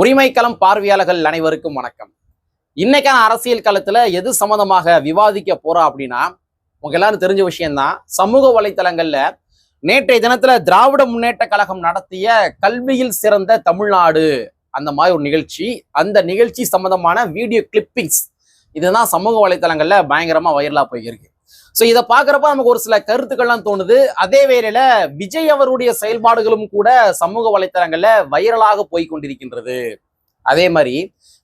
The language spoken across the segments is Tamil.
உரிமைக்களம் பார்வையாளர்கள் அனைவருக்கும் வணக்கம். இன்னைக்கான அரசியல் களத்துல எது சம்மந்தமாக விவாதிக்க போறோம் அப்படின்னா உங்க எல்லாரும் தெரிஞ்ச விஷயம்தான். சமூக வலைத்தளங்கள்ல நேற்றைய தினத்துல திராவிட முன்னேற்ற கழகம் நடத்திய கல்வியில் சிறந்த தமிழ்நாடு அந்த மாதிரி ஒரு நிகழ்ச்சி. அந்த நிகழ்ச்சி சம்பந்தமான வீடியோ கிளிப்பிங்ஸ் இதுதான் சமூக வலைத்தளங்கள்ல பயங்கரமா வைரலா போயிருக்கு. ஸோ இதை பார்க்குறப்ப நமக்கு ஒரு சில கருத்துக்கள்லாம் தோணுது. அதே வேளையில விஜய் அவருடைய செயல்பாடுகளும் கூட சமூக வலைத்தளங்கள்ல வைரலாக போய்கொண்டிருக்கின்றது. அதே மாதிரி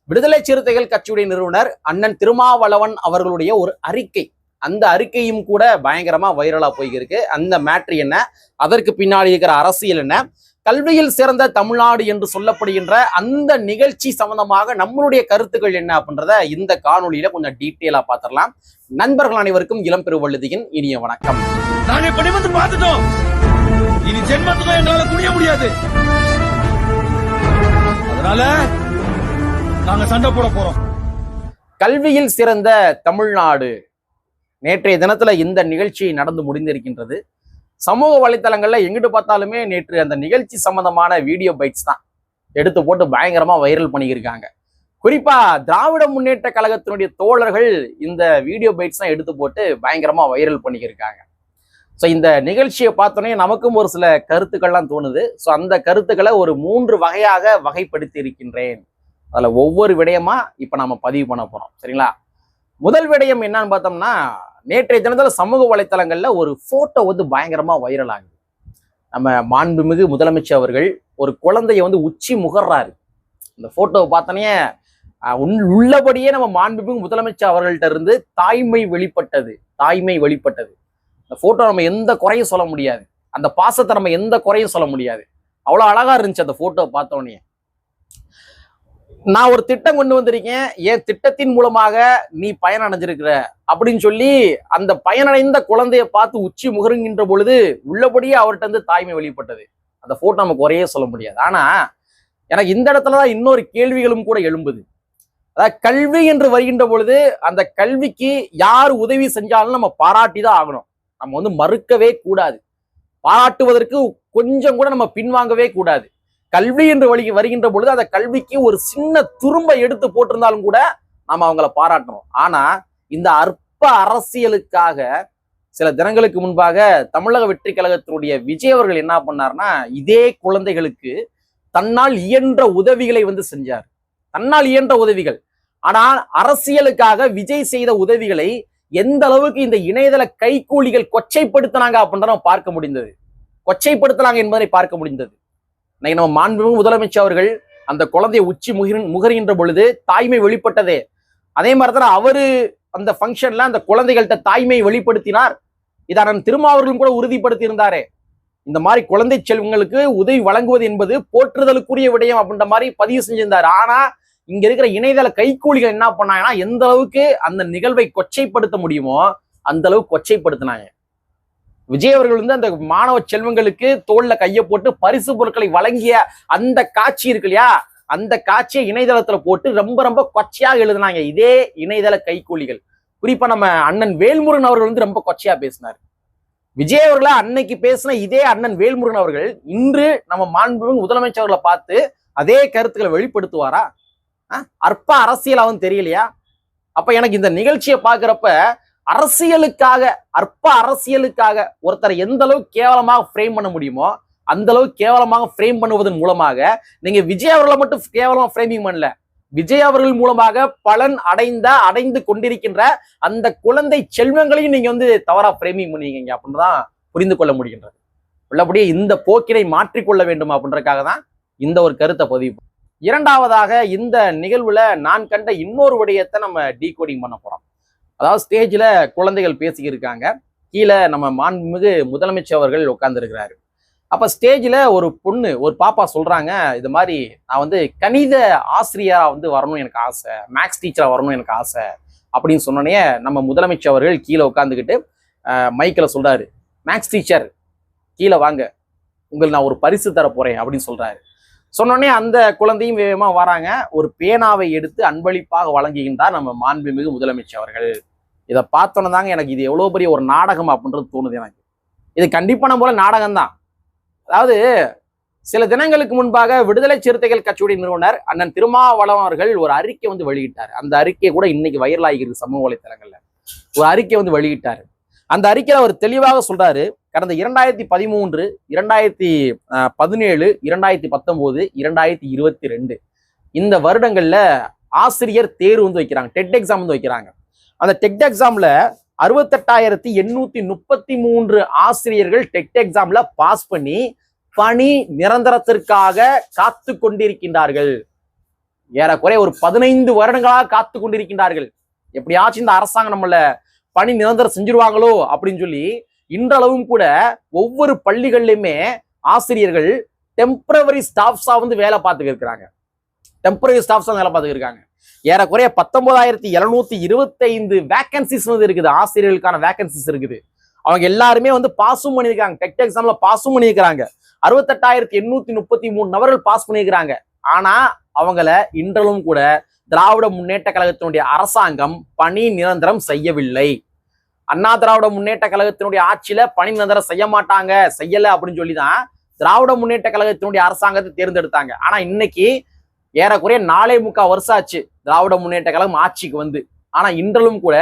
விடுதலை சிறுத்தைகள் கட்சியுடைய நிறுவனர் அண்ணன் திருமாவளவன் அவர்களுடைய ஒரு அறிக்கை. அந்த அறிக்கையும் கூட பயங்கரமா வைரலா போய்கிருக்கு. அந்த மேட்ரு என்ன? அதற்கு பின்னாடி இருக்கிற அரசியல் என்ன? கல்வியில் சிறந்த தமிழ்நாடு என்று சொல்லப்படுகின்ற அந்த நிகழ்ச்சி சம்பந்தமாக நம்மளுடைய கருத்துக்கள் என்ன அப்படின்றத இந்த காணொளியில கொஞ்சம் டீட்டெயிலா பார்த்துடலாம். நண்பர்கள் அனைவருக்கும் இளம் பெருவழுதியின் இனிய வணக்கம். நாங்க இப்ப நிமிர்ந்து பார்த்துட்டோம். இனி ஜென்மத்துக்கும் எங்களால குனிய முடியாது. அதனால நாங்க சண்டை போட போறோம். கல்வியில் சிறந்த தமிழ்நாடு. நேற்றைய தினத்துல இந்த நிகழ்ச்சி நடந்து முடிந்திருக்கின்றது. சமூக வலைத்தளங்கள்ல எங்கிட்டு பார்த்தாலுமே நேற்று அந்த நிகழ்ச்சி சம்பந்தமான வீடியோ பைட்ஸ் தான். எடுத்து போட்டு பயங்கரமா வைரல் பண்ணியிருக்காங்க குறிப்பா திராவிட முன்னேற்ற கழகத்தினுடைய தோழர்கள் இந்த வீடியோ பைட்ஸ் தான் எடுத்து போட்டு பயங்கரமா வைரல் பண்ணியிருக்காங்க ஸோ இந்த நிகழ்ச்சியை பார்த்தோன்னே நமக்கும் ஒரு சில கருத்துக்கள்லாம் தோணுது. ஸோ அந்த கருத்துக்களை ஒரு மூன்று வகையாக வகைப்படுத்தி இருக்கின்றேன் அதுல ஒவ்வொரு விடயமா இப்ப நம்ம பதிவு பண்ண போறோம். சரிங்களா? முதல் விடயம் என்னன்னு பார்த்தோம்னா நேற்றைய தினத்தில் சமூக வலைத்தளங்களில் ஒரு ஃபோட்டோ வந்து பயங்கரமாக வைரல் ஆகுது. நம்ம மாண்புமிகு முதலமைச்சர் அவர்கள் ஒரு குழந்தைய வந்து உச்சி முகர்றாரு. இந்த ஃபோட்டோவை பார்த்தோன்னே உள்- உள்ளபடியே நம்ம மாண்புமிகு முதலமைச்சர் அவர்கள்ட்ட இருந்து தாய்மை வெளிப்பட்டது. தாய்மை வெளிப்பட்டது. இந்த ஃபோட்டோ நம்ம எந்த குறையும் சொல்ல முடியாது. அந்த பாசத்தை நம்ம எந்த குறையும் சொல்ல முடியாது. அவ்வளோ அழகாக இருந்துச்சு அந்த ஃபோட்டோவை பார்த்தோன்னே. நான் ஒரு திட்டம் கொண்டு வந்திருக்கேன். என் திட்டத்தின் மூலமாக நீ பயனடைஞ்சிருக்கிற. அப்படின்னு சொல்லி அந்த பயனடைந்த குழந்தைய பார்த்து உச்சி முகருங்கின்ற பொழுது உள்ளபடியே அவர்கிட்ட இருந்து தாய்மை வெளிப்பட்டது. அந்த போட்டோ நமக்கு குறையே சொல்ல முடியாது. ஆனா எனக்கு இந்த இடத்துல தான் இன்னொரு கேள்விகளும் கூட எழும்புது. அதாவது கல்வி என்று வருகின்ற பொழுது அந்த கல்விக்கு யார் உதவி செஞ்சாலும் நம்ம பாராட்டி தான் ஆகணும். நம்ம வந்து மறுக்கவே கூடாது. பாராட்டுவதற்கு கொஞ்சம் கூட நம்ம பின்வாங்கவே கூடாது. கல்வி என்று வழி வருகின்ற பொழுது அந்த கல்விக்கு ஒரு சின்ன துரும்ப எடுத்து போட்டிருந்தாலும் கூட நாம அவங்கள பாராட்டணும். ஆனா இந்த அற்ப அரசியலுக்காக சில தினங்களுக்கு முன்பாக தமிழக வெற்றி கழகத்தினுடைய விஜய் அவர்கள் என்ன பண்ணார்னா இதே குழந்தைகளுக்கு தன்னால் இயன்ற உதவிகளை வந்து செஞ்சார். தன்னால் இயன்ற உதவிகள். ஆனால் அரசியலுக்காக விஜய் செய்த உதவிகளை எந்த அளவுக்கு இந்த இணையதள கைக்கூலிகள் கொச்சைப்படுத்தினாங்க அப்படின்றத பார்க்க முடிந்தது. கொச்சைப்படுத்தினாங்க என்பதை பார்க்க முடிந்தது. இன்னைக்கு நம்ம மாண்புமிகு முதலமைச்சர் அவர்கள் அந்த குழந்தையை உச்சி முகிர் முகர்கின்ற பொழுது தாய்மை வெளிப்பட்டதே. அதே மாதிரி தான் அவரு அந்த ஃபங்க்ஷன்ல அந்த குழந்தைகள்கிட்ட தாய்மை வெளிப்படுத்தினார். இதை அண்ணன் திருமாவர்களும் கூட உறுதிப்படுத்தி இருந்தாரே இந்த மாதிரி குழந்தை செல்வங்களுக்கு உதவி வழங்குவது என்பது போற்றுதலுக்குரிய விடயம் அப்படின்ற மாதிரி பதிவு செஞ்சிருந்தார். ஆனா இங்க இருக்கிற இணையதள கைக்கூலிகள் என்ன பண்ணாங்கன்னா எந்த அளவுக்கு அந்த நிகழ்வை கொச்சைப்படுத்த முடியுமோ அந்த அளவுக்கு கொச்சைப்படுத்தினாங்க. விஜய் அவர்கள் வந்து அந்த மாணவ செல்வங்களுக்கு தோல்ல கையை போட்டு பரிசு பொருட்களை வழங்கிய அந்த காட்சி இருக்கு இல்லையா? அந்த காட்சியை இணையதளத்துல போட்டு ரொம்ப ரொம்ப கொச்சையாக எழுதினாங்க. இதே இணையதள கைக்கூலிகள் குறிப்பா நம்ம அண்ணன் வேல்முருகன் அவர்கள் வந்து ரொம்ப கொச்சையா பேசினார். விஜய் அவர்களை அன்னைக்கு பேசின இதே அண்ணன் வேல்முருகன் அவர்கள் இன்று நம்ம மாண்புமிகு முதலமைச்சர் அவர்களை பார்த்து அதே கருத்துக்களை வெளிப்படுத்துவாரா? அஹ்? அற்ப அரசியலாவும் தெரியலையா? அப்ப எனக்கு இந்த நிகழ்ச்சியை பாக்குறப்ப அரசியலுக்காக அற்ப அரசியலுக்காக ஒருத்தரை எந்த அளவுக்கு கேவலமாக ஃப்ரேம் பண்ண முடியுமோ அந்த அளவுக்கு கேவலமாக ஃப்ரேம் பண்ணுவதன் மூலமாக நீங்க விஜய் அவர்களை மட்டும் கேவலமா ஃப்ரேமிங் பண்ணல. விஜய் அவர்கள் மூலமாக பலன் அடைந்த அடைந்து கொண்டிருக்கின்ற அந்த குழந்தை செல்வங்களையும் நீங்க வந்து தவறா ஃப்ரேமிங் பண்ணுவீங்க அப்படின்னுதான் புரிந்து கொள்ள முடிகின்றது. உள்ளபடியே இந்த போக்கினை மாற்றிக்கொள்ள வேண்டும் அப்படின்றதுக்காக தான் இந்த ஒரு கருத்தை பதிவு இரண்டாவதாக இந்த நிகழ்வுல நான் கண்ட இன்னொரு விடயத்தை நம்ம டீகோடிங் பண்ண போறோம். அதாவது ஸ்டேஜில் குழந்தைகள் பேசிக்கிருக்காங்க. கீழே நம்ம மாண்புமிகு முதலமைச்சர் அவர்கள் உட்கார்ந்துருக்கிறாரு. அப்போ ஸ்டேஜில் ஒரு பொண்ணு ஒரு பாப்பா சொல்கிறாங்க இது மாதிரி நான் வந்து கணித ஆசிரியராக வந்து வரணும் எனக்கு ஆசை மேக்ஸ் டீச்சராக வரணும் எனக்கு ஆசை அப்படின்னு சொன்னோடனே நம்ம முதலமைச்சர் அவர்கள் கீழே உட்காந்துக்கிட்டு மைக்கில் சொல்கிறாரு மேக்ஸ் டீச்சர் கீழே வாங்க. உங்களுக்கு நான் ஒரு பரிசு தர போகிறேன் அப்படின்னு சொல்கிறாரு சொன்னோடனே அந்த குழந்தையும் வேகமாக வராங்க. ஒரு பேனாவை எடுத்து அன்பளிப்பாக வழங்குகின்றார் நம்ம மாண்புமிகு முதலமைச்சர் அவர்கள். இதை பார்த்தோன்னு தாங்க எனக்கு இது எவ்வளோ பெரிய ஒரு நாடகம் அப்படின்றது தோணுது எனக்கு. இது கண்டிப்பான போல நாடகம் தான் அதாவது சில தினங்களுக்கு முன்பாக விடுதலை சிறுத்தைகள் கட்சியுடைய நிறுவனர் அண்ணன் திருமாவளவன் அவர்கள் ஒரு அறிக்கை வந்து வெளியிட்டார். அந்த அறிக்கை கூட இன்னைக்கு வைரலாகிறது சமூக வலைத்தளங்கள்ல. ஒரு அறிக்கை வந்து வெளியிட்டார். அந்த அறிக்கையில் அவர் தெளிவாக சொல்றாரு கடந்த இரண்டாயிரத்தி பதிமூன்று இரண்டாயிரத்தி பதினேழு இரண்டாயிரத்தி பத்தொன்பது இரண்டாயிரத்தி இருபத்தி ரெண்டு. இந்த வருடங்கள்ல ஆசிரியர் தேர்வு வந்து வைக்கிறாங்க டெட் எக்ஸாம் வந்து வைக்கிறாங்க. அந்த டெக்ட் எக்ஸாம்ல அறுபத்தெட்டாயிரத்தி எண்ணூத்தி முப்பத்தி மூன்று ஆசிரியர்கள் டெக்ட் எக்ஸாம்ல பாஸ் பண்ணி பணி நிரந்தரத்திற்காக காத்து கொண்டிருக்கின்றார்கள். ஏறக்குறைய ஒரு பதினைந்து வருடங்களாக காத்து கொண்டிருக்கின்றார்கள். எப்படியாச்சும் இந்த அரசாங்கம் நம்மள பணி நிரந்தரம் செஞ்சிருவாங்களோ அப்படின்னு சொல்லி இன்றளவும் கூட ஒவ்வொரு பள்ளிகள்லையுமே ஆசிரியர்கள் டெம்பரவரி ஸ்டாஃப்ஸா வந்து வேலை பார்த்துக்க இருக்கிறாங்க. டெம்பரரி ஸ்டாஃப்ஸ் வேலை பார்த்துருக்காங்க ஏறக்குறைய பத்தொன்பதாயிரத்தி எழுநூத்தி இருபத்தைந்து வேகன்சிஸ் வந்து இருக்குது. ஆசிரியர்களுக்கான வேகன்சிஸ் இருக்குது. அவங்க எல்லாருமே வந்து பாஸும் பண்ணியிருக்காங்க. டெக் எக்ஸாம்ல பாஸும் பண்ணியிருக்கிறாங்க. அறுபத்தெட்டாயிரத்தி எண்ணூத்தி முப்பத்தி மூணு நபர்கள் பாஸ் பண்ணியிருக்கிறாங்க. ஆனா அவங்கள இன்றலும் கூட திராவிட முன்னேற்ற கழகத்தினுடைய அரசாங்கம் பணி நிரந்தரம் செய்யவில்லை. அண்ணா திராவிட முன்னேற்ற கழகத்தினுடைய ஆட்சியில பணி நிரந்தரம் செய்ய மாட்டாங்க. செய்யல அப்படின்னு சொல்லி தான் திராவிட முன்னேற்ற கழகத்தினுடைய அரசாங்கத்தை தேர்ந்தெடுத்தாங்க. ஆனா இன்னைக்கு ஏறக்குறைய நாலே முக்கால் வருஷம் ஆச்சு திராவிட முன்னேற்ற கழகம் ஆட்சிக்கு வந்து. ஆனா இன்றலும் கூட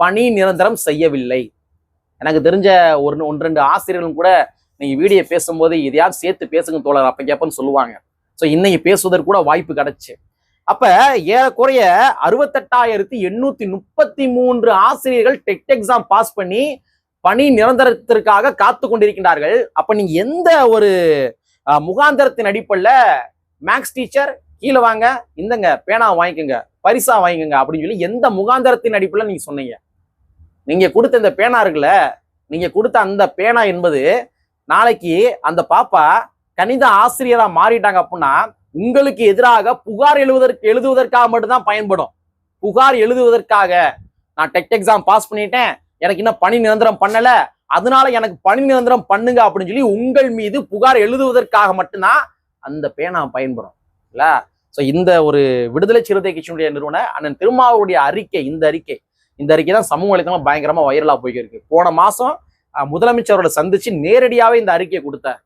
பணி நிரந்தரம் செய்யவில்லை. எனக்கு தெரிஞ்ச ஒரு ஒன்று ரெண்டு ஆசிரியர்களும் கூட நீங்க வீடியோ பேசும்போது இதையாவது சேர்த்து பேசுங்க தோழர் அப்ப கேப்பன்னு சொல்லுவாங்க. ஸோ இன்னைக்கு பேசுவதற்கு கூட வாய்ப்பு கிடைச்சு. அப்ப ஏறக்குறைய அறுபத்தெட்டாயிரத்தி எண்ணூத்தி முப்பத்தி மூன்று ஆசிரியர்கள் டெட் எக்ஸாம் பாஸ் பண்ணி பணி நிரந்தரத்திற்காக காத்து கொண்டிருக்கின்றார்கள். அப்ப நீங்க எந்த ஒரு முகாந்திரத்தின் முகாந்தரத்தின் அடிப்படையில் மேக்ஸ் டீச்சர் கீழே வாங்க. இந்தங்க பேனா வாங்கிக்கோங்க. பரிசா வாங்கிக்கோங்க அப்படின்னு சொல்லி எந்த முகாந்தரத்தின் அடிப்பில் நீங்க சொன்னீங்க. நீங்க கொடுத்த இந்த பேனா இருக்குல்ல நீங்க கொடுத்த அந்த பேனா என்பது நாளைக்கு அந்த பாப்பா கணித ஆசிரியரா மாறிட்டாங்க அப்படின்னா உங்களுக்கு எதிராக புகார் எழுதுவதற்கு எழுதுவதற்காக மட்டும்தான் பயன்படும். புகார் எழுதுவதற்காக. நான் டெக் எக்ஸாம் பாஸ் பண்ணிட்டேன். எனக்கு இன்னும் பணி நிரந்தரம் பண்ணல. அதனால எனக்கு பணி நிரந்தரம் பண்ணுங்க அப்படின்னு சொல்லி உங்கள் மீது புகார் எழுதுவதற்காக மட்டும்தான் அந்த பேனா பயன்படும். இல்ல? ஸோ இந்த ஒரு விடுதலை சிறுத்தை கட்சியினுடைய நிறுவன அண்ணன் திருமாவுடைய அறிக்கை இந்த அறிக்கை. இந்த அறிக்கை தான் சமூக வலைத்தளம் பயங்கரமா வைரலா போயிருக்கு போன மாசம் முதலமைச்சரோட சந்திச்சு நேரடியாவே இந்த அறிக்கையை கொடுத்தார்.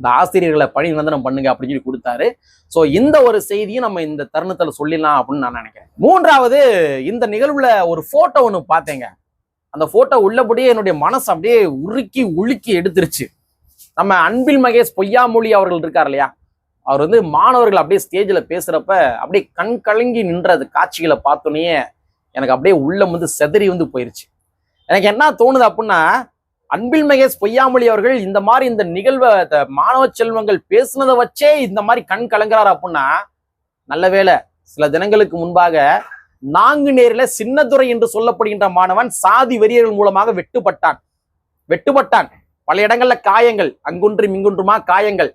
இந்த ஆசிரியர்களை பணி நிரந்தரம் பண்ணுங்க அப்படின்னு சொல்லி கொடுத்தாரு. ஸோ இந்த ஒரு செய்தியும் நம்ம இந்த தருணத்தில் சொல்லிடலாம் அப்படின்னு நான் நினைக்கிறேன். மூன்றாவது இந்த நிகழ்வுல ஒரு போட்டோ ஒன்று பார்த்தேங்க. அந்த போட்டோ உள்ளபடியே என்னுடைய மனசு அப்படியே உருக்கி உலுக்கி எடுத்துருச்சு. நம்ம அன்பில் மகேஷ் பொய்யாமொழி அவர்கள் இருக்கார் இல்லையா? அவர் வந்து மாணவர்கள் அப்படியே ஸ்டேஜில் பேசுகிறப்ப அப்படியே கண் கலங்கி நின்ற காட்சிகளை பார்த்தோன்னே எனக்கு அப்படியே உள்ளம் வந்து செதறி வந்து போயிருச்சு. எனக்கு என்ன தோணுது அப்படின்னா அன்பில் மகேஷ் பொய்யாமொழி அவர்கள் இந்த மாதிரி இந்த நிகழ்வை மாணவ செல்வங்கள் பேசுனதை வச்சே இந்த மாதிரி கண் கலங்குறாரு அப்படின்னா நல்ல வேளை சில தினங்களுக்கு முன்பாக நாங்குநேரில சின்னதுரை என்று சொல்லப்படுகின்ற மாணவன் சாதி வெறியர்கள் மூலமாக வெட்டுப்பட்டான். வெட்டுப்பட்டான். பல இடங்கள்ல காயங்கள் அங்குன்றும் இங்குன்றுமா காயங்கள்.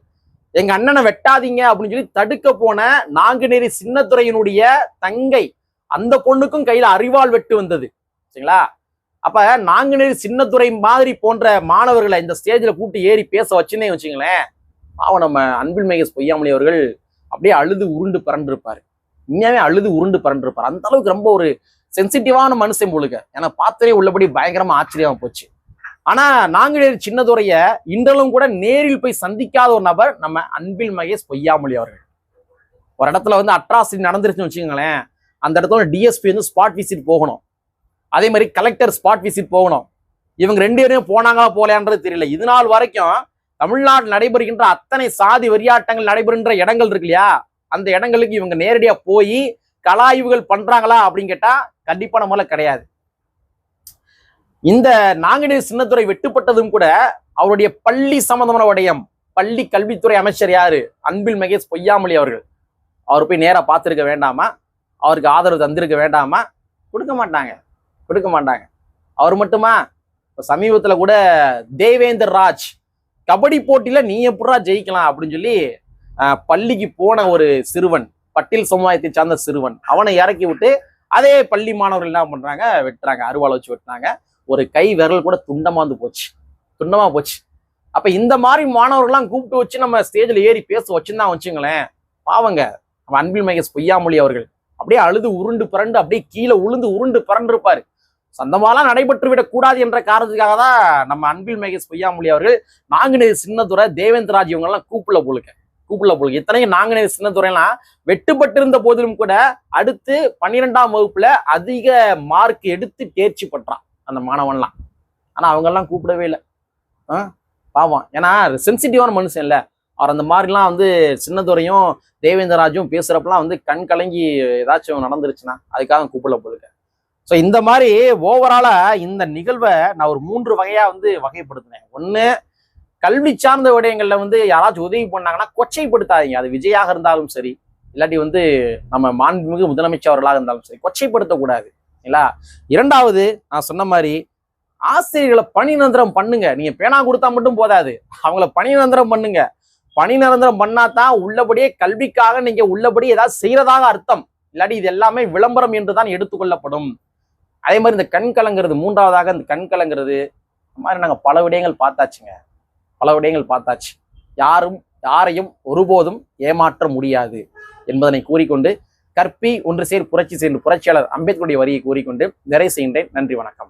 எங்க அண்ணனை வெட்டாதீங்க அப்படின்னு சொல்லி தடுக்க போன நாங்குநேரி சின்னத்துறையினுடைய தங்கை அந்த பொண்ணுக்கும் கையில அறிவால் வெட்டு வந்தது. சரிங்களா? அப்ப நாங்குநேரி சின்னத்துறை மாதிரி போன்ற மாணவர்களை இந்த ஸ்டேஜ்ல கூட்டி ஏறி பேச வச்சுன்னே வச்சுங்களேன் பாவம் நம்ம அன்பில் மகேஷ் பொய்யாமலி அவர்கள் அப்படியே அழுது உருண்டு பிறண்டிருப்பாரு உண்மையாவே அழுது உருண்டு பிறண்டிருப்பாரு அந்த அளவுக்கு ரொம்ப ஒரு சென்சிட்டிவான மனுஷன் போலுக்க ஏன்னா பார்த்தே உள்ளபடி பயங்கரமா ஆச்சரியமா போச்சு. ஆனா நாங்கள் சின்னதுரைய இன்றலும் கூட நேரில் போய் சந்திக்காத ஒரு நபர் நம்ம அன்பில் மகேஷ் பொய்யாமொழி அவர்கள். ஒரு இடத்துல வந்து அட்ராசிட்டி நடந்துருச்சுன்னு வச்சுக்கோங்களேன் அந்த இடத்துல டிஎஸ்பி வந்து ஸ்பாட் விசிட் போகணும். அதே மாதிரி கலெக்டர் ஸ்பாட் விசிட் போகணும். இவங்க ரெண்டு பேரும் போனாங்களா போலையான்றது தெரியல. இது நாள் வரைக்கும் தமிழ்நாடு நடைபெறுகின்ற அத்தனை சாதி வெறியாட்டங்கள் நடைபெறுகின்ற இடங்கள் இருக்கு இல்லையா? அந்த இடங்களுக்கு இவங்க நேரடியாக போய் கலாய்வுகள் பண்றாங்களா அப்படின்னு கேட்டா கண்டிப்பான முறை கிடையாது. இந்த நாங்குநேரி சின்னத்துறை வெட்டுப்பட்டதும் கூட அவருடைய பள்ளி சம்பந்தமான விடயம் பள்ளி கல்வித்துறை அமைச்சர் யாரு? அன்பில் மகேஷ் பொய்யாமொழி அவர்கள். அவர் போய் நேராக பார்த்துருக்க வேண்டாமா? அவருக்கு ஆதரவு தந்திருக்க வேண்டாமா? கொடுக்க மாட்டாங்க. கொடுக்க மாட்டாங்க. அவர் மட்டுமா? இப்போ சமீபத்தில் கூட தேவேந்தர் ராஜ் கபடி போட்டியில் நீ எப்படா ஜெயிக்கலாம் அப்படின்னு சொல்லி பள்ளிக்கு போன ஒரு சிறுவன் பட்டியல் சமுதாயத்தை சார்ந்த சிறுவன் அவனை இறக்கி விட்டு அதே பள்ளி மாணவர்கள் என்ன பண்ணுறாங்க வெட்டுறாங்க. அருவாளை வச்சு வெட்டுறாங்க. ஒரு கை விரல் கூட துண்டமாந்து போச்சு. துண்டமா போச்சு. அப்ப இந்த மாதிரி மாணவர்கள்லாம் கூப்பிட்டு வச்சு நம்ம ஸ்டேஜ்ல ஏறி பேச வச்சுதான் வச்சுங்களேன் பாவங்க. நம்ம அன்பில் மகேஷ் பொய்யாமொழி அவர்கள். அப்படியே அழுது உருண்டு பிறண்டு அப்படியே கீழே உளுந்து உருண்டு பிறண்டிருப்பாரு சந்தமாலாம் நடைபெற்று விடக்கூடாது என்ற காரணத்துக்காக தான் நம்ம அன்பில் மகேஷ் பொய்யாமொழி அவர்கள் நாங்குநேரி சின்னதுரை தேவேந்திரராஜ் இவங்கெல்லாம் கூப்பிடல போலுக்க. கூப்பிடல போலுக்கு. இத்தனையும் நாங்குநேரி சின்னதுரைலாம் வெட்டுப்பட்டிருந்த போதிலும் கூட அடுத்து பன்னிரெண்டாம் வகுப்புல அதிக மார்க் எடுத்து தேர்ச்சி பெற்றான். அந்த மாணவன்லாம். ஆனால் அவங்கெல்லாம் கூப்பிடவே இல்லை. ஆ பாவம். ஏன்னா சென்சிட்டிவான மனுஷன் இல்லை. அவர் அந்த மாதிரிலாம் வந்து சின்னதுரையும் தேவேந்திரராஜும் பேசுகிறப்பலாம் வந்து கண் கலங்கி ஏதாச்சும் நடந்துருச்சுன்னா அதுக்காக கூப்பிடல போலுக்க ஸோ இந்த மாதிரி ஓவராலாக இந்த நிகழ்வை நான் ஒரு மூன்று வகையாக வந்து வகைப்படுத்தினேன். ஒன்று கல்வி சார்ந்த விடயங்களில் வந்து யாராச்சும் உதவி பண்ணாங்கன்னா கொச்சைப்படுத்தாதீங்க. அது விஜயாக இருந்தாலும் சரி இல்லாட்டி வந்து நம்ம மாண்புமிகு அவர்களாக இருந்தாலும் சரி கொச்சைப்படுத்தக்கூடாது. இல்லைங்களா இரண்டாவது நான் சொன்ன மாதிரி ஆசிரியர்களை பணி நிரந்தரம் பண்ணுங்க. நீங்க பேனா கொடுத்தா மட்டும் போதாது. அவங்கள பணி நிரந்தரம் பண்ணுங்க. பணி நிரந்தரம் பண்ணாதான் உள்ளபடியே கல்விக்காக நீங்க உள்ளபடி ஏதாவது செய்யறதாக அர்த்தம். இல்லாட்டி இது எல்லாமே விளம்பரம் என்று தான் எடுத்துக்கொள்ளப்படும். அதே மாதிரி இந்த கண் கலங்கிறது மூன்றாவதாக இந்த கண் கலங்கிறது இந்த மாதிரி நாங்கள் பல விடயங்கள் பார்த்தாச்சுங்க. பல விடயங்கள் பார்த்தாச்சு. யாரும் யாரையும் ஒருபோதும் ஏமாற்ற முடியாது என்பதனை கூறிக்கொண்டு கற்பி ஒன்று சேர் புரட்சி சேர்ந்து புரட்சியாளர் அம்பேத்கருடைய வரியை கூறிக்கொண்டு நிறைவு செய்கின்றேன். நன்றி வணக்கம்.